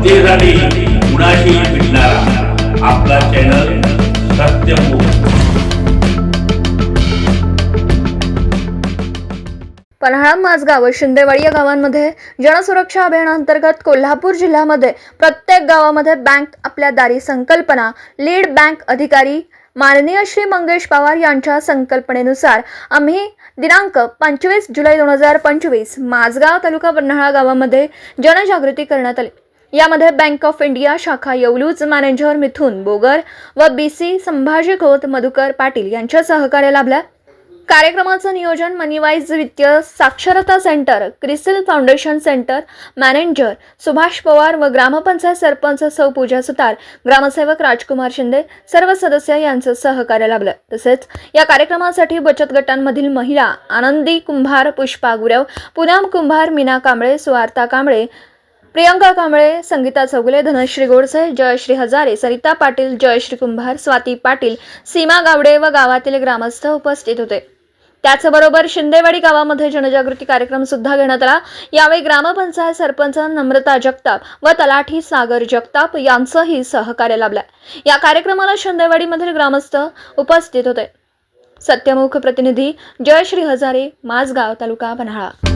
सत्तेसाठी कुणाशी भेटणारा आपला चॅनल सत्यमुख पन्हाळा माझगाव व शिंदेवाडी या गावांमध्ये जनसुरक्षा अभियानांतर्गत कोल्हापूर जिल्ह्यामध्ये प्रत्येक गावामध्ये बँक आपल्या दारी संकल्पना. लीड बँक अधिकारी माननीय श्री मंगेश पवार यांच्या संकल्पनेनुसार आम्ही दिनांक पंचवीस जुलै दोन हजार पंचवीस माझगाव तालुका पन्हाळा गावामध्ये जनजागृती करण्यात आली. यामध्ये बँक ऑफ इंडिया शाखा येवलूज मॅनेजर मिथुन बोगर व बी सी संभाजी खोत मधुकर पाटील यांच्या सहकार्य लाभल्या. कार्यक्रमाचं नियोजन मनीवाईज वित्तीय साक्षरता centre Crisil foundation centre manager Subhash Pawar व ग्रामपंचायत सरपंच सौ पूजा सुतार ग्रामसेवक राजकुमार शिंदे सर्व सदस्य यांचं सहकार्य लाभलं. तसेच या कार्यक्रमासाठी बचत गटांमधील महिला आनंदी कुंभार पुष्पा गुरव पूनम कुंभार मीना कांबळे सुवार्ता कांबळे प्रियंका कांबळे संगीता चौगुले धनश्री गोडसे जयश्री हजारे सरिता पाटील जयश्री कुंभार स्वाती पाटील सीमा गावडे व गावातील ग्रामस्थ उपस्थित होते. त्याचबरोबर शिंदेवाडी गावामध्ये जनजागृती कार्यक्रम सुद्धा घेण्यात आला. यावेळी ग्रामपंचायत सरपंच नम्रता जगताप व तलाठी सागर जगताप यांचंही सहकार्य लाभलं. या कार्यक्रमाला शिंदेवाडीमधील ग्रामस्थ उपस्थित होते. सत्यमुख प्रतिनिधी जयश्री हजारे माझगाव तालुका पन्हाळा.